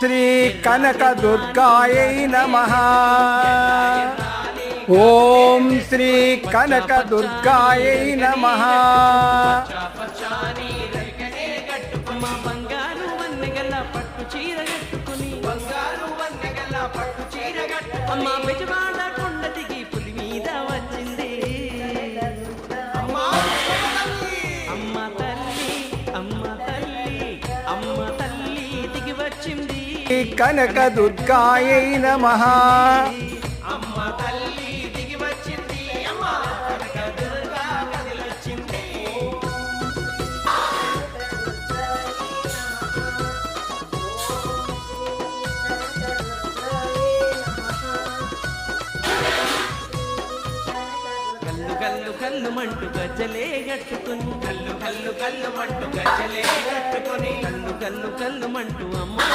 శ్రీ కనక దుర్గాయై నమ. ఓం శ్రీ కనక దుర్గాయై నమ అమ్మ బంగారు కనక దుర్గాయై నమ అమ్మ తల్లి దిగి వచ్చింది. అమ్మ కనక దుర్గా కదిలొచ్చింది కల్లు కల్లు కల్లు మంటు గజ్జలే కట్టుకుని. కల్లు కల్లు కల్లు మంటు గజ్జలే కట్టుకుని. కల్లు కల్లు కల్లు మంటు అమ్మ